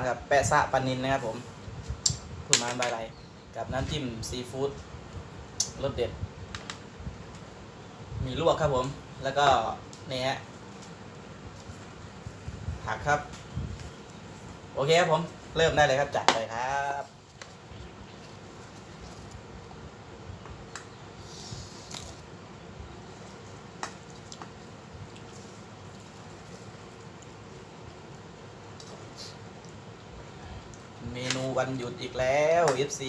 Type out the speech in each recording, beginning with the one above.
นะครับแปะซะปลานินนะครับผมคุณมานใบไรกับน้ำจิ้มซีฟู้ดรสเด็ด มีลวกครับผม แล้วก็นี่ฮะผักครับ โอเคครับผม เริ่มได้เลยครับ จัดเลยครับ เมนูวันหยุดอีกแล้ว FC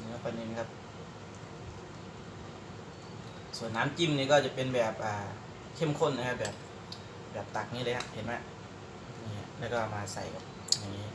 เนื้อปลานิลครับ ส่วนน้ำจิ้มนี่ก็จะเป็นแบบอ่าเข้มข้นนะครับแบบ แบบตักนี่เลยครับเห็นไหมนี่แล้วก็มาใส่กับอย่างนี้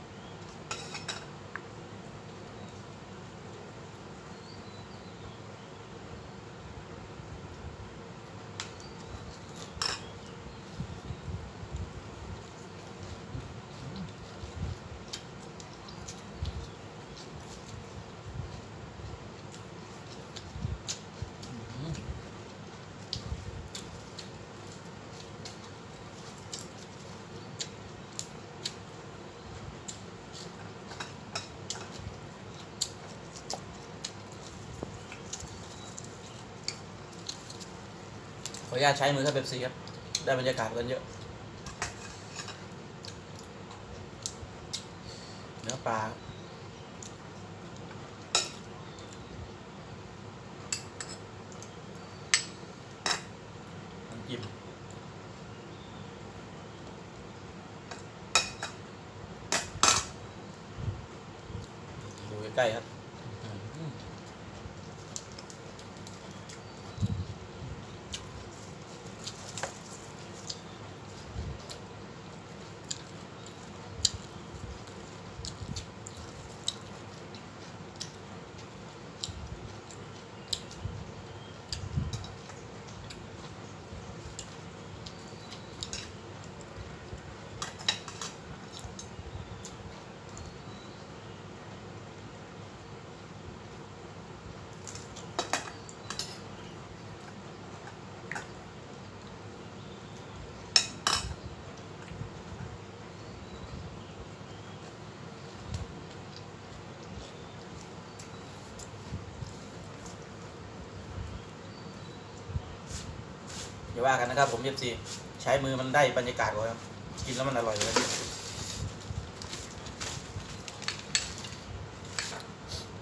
ข ออนุญาตใช้มือครับเบบซีครับ ได้บรรยากาศกันเยอะ เนื้อปลาครับน้ำจิ้มดูใกล้ครับ อย่าว่ากันนะครับผมเอฟซีใช้มือมันได้บรรยากาศกว่าครับกินแล้วมันอร่อยเลย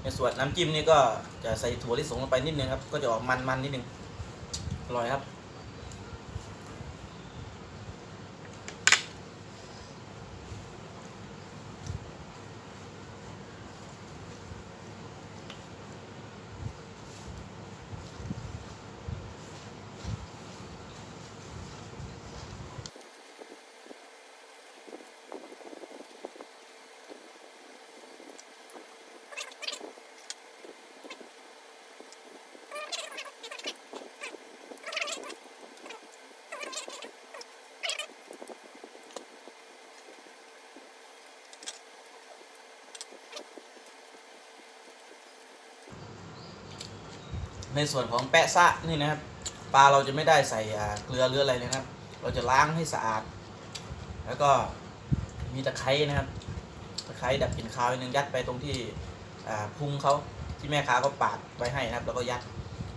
ในส่วนน้ำจิ้มนี่ก็จะใส่ถั่วลิสงลงไปนิดนึงครับ ก็จะออกมันๆนิดนึงอร่อยครับ ในส่วนของแปะซะนี่นะครับปลาเราจะไม่ได้ใส่เกลือหรืออะไรเลยนะครับ เราจะล้างให้สะอาด แล้วก็มีตะไคร้นะครับ ตะไคร้ดับกลิ่นคาวนึงยัดไปตรงที่พุงเขาที่แม่ค้าเขาปาดไว้ให้นะครับ แล้วก็ยัด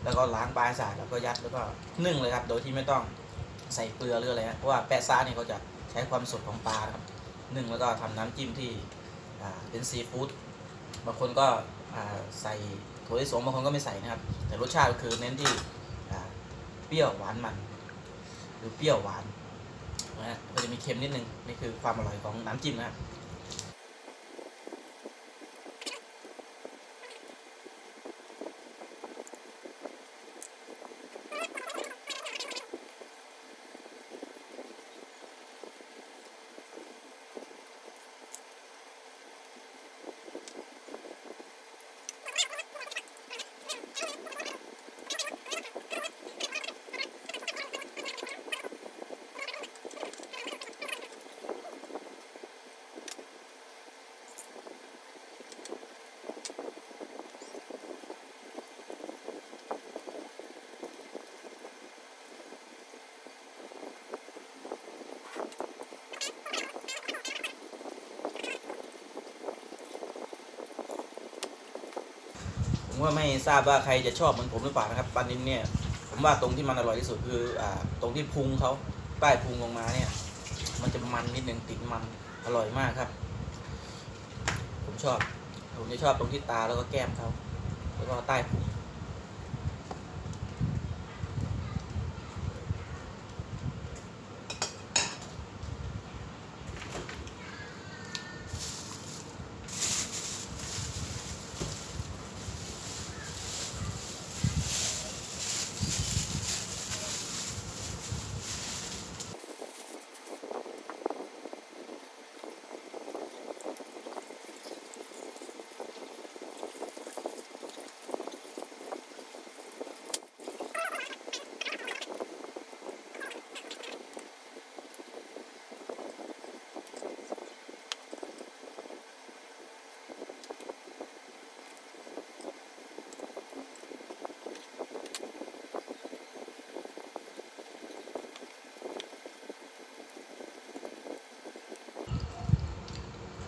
แล้วก็ล้างปลาสะอาดแล้วก็ยัดแล้วก็นึ่งเลยครับ โดยที่ไม่ต้องใส่เกลือหรืออะไรนะเพราะว่าแปะซ่านี่เขาจะใช้ความสดของปลานะครับนึ่งแล้วก็ทำน้ำจิ้มที่เป็นซีฟู้ดบางคนก็ใส่ ถั่วลิสงบางคนก็ไม่ใส่นะครับ แต่รสชาติคือเน้นที่เปรี้ยวหวานมัน หรือเปรี้ยวหวานนะฮะก็จะมีเค็มนิดนึงนี่คือความอร่อยของน้ำจิ้มนะครับ ว่าไม่ทราบว่าใครจะชอบเหมือนผมหรือเปล่านะครับปลานินเนี่ยผมว่าตรงที่มันอร่อยที่สุดคืออ่าตรงที่พุงเขาใต้พุงลงมาเนี่ย มันจะมันนิดนึงติดมันอร่อยมากครับ ผมชอบ ผมจะชอบตรงที่ตาแล้วก็แก้มเขาแล้วก็ใต้พุง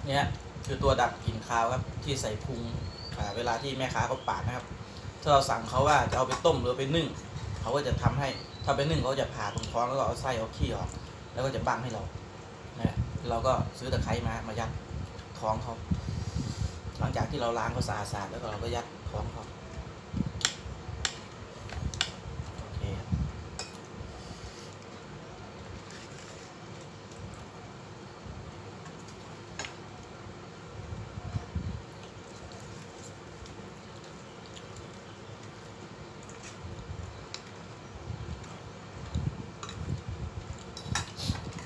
เนี่ยคือตัวดับกลิ่นคาวครับที่ใส่พุงเวลาที่แม่ค้าเขาปาดนะครับ ถ้าเราสั่งเขาว่าจะเอาไปต้มหรือไปนึ่งเขาก็จะทำให้ถ้าไปนึ่งเขาจะผ่าตรงท้องแล้วก็เอาไส้เอาขี้ออก แล้วก็จะบั้งให้เราเนี่ยเราก็ซื้อตะไคร้มามายัดท้องเขาหลังจากที่เราล้างเขาสะอาดๆแล้วก็เราก็ยัดท้องเขาโอเคครับ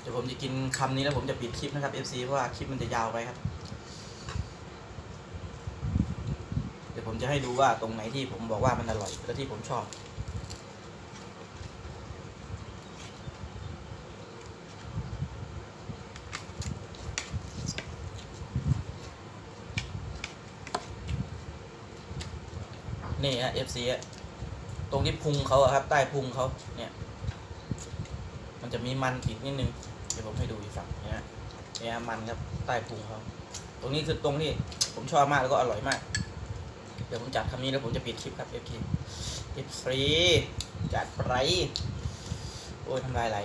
เดี๋ยวผมจะกินคำนี้แล้วผมจะปิดคลิปนะครับ FC เพราะว่าคลิปมันจะยาวไปครับ เดี๋ยวผมจะให้ดูว่าตรงไหนที่ผมบอกว่ามันอร่อยและที่ผมชอบนี่ฮะ FC อะตรงที่พุงเขาอะครับ ใต้พุงเขาเนี่ย มันจะมีมันติดนิดนึง เดี๋ยวผมให้ดูอีกฝั่งนะเนี่ยมันครับใต้พุงเขาตรงนี้คือตรงที่ผมชอบมากแล้วก็อร่อยมาก เดี๋ยวผมจัดคำนี้แล้วผมจะปิดคลิปครับเอฟทีเอฟรีจัดไรโอ้ยทำลายไหล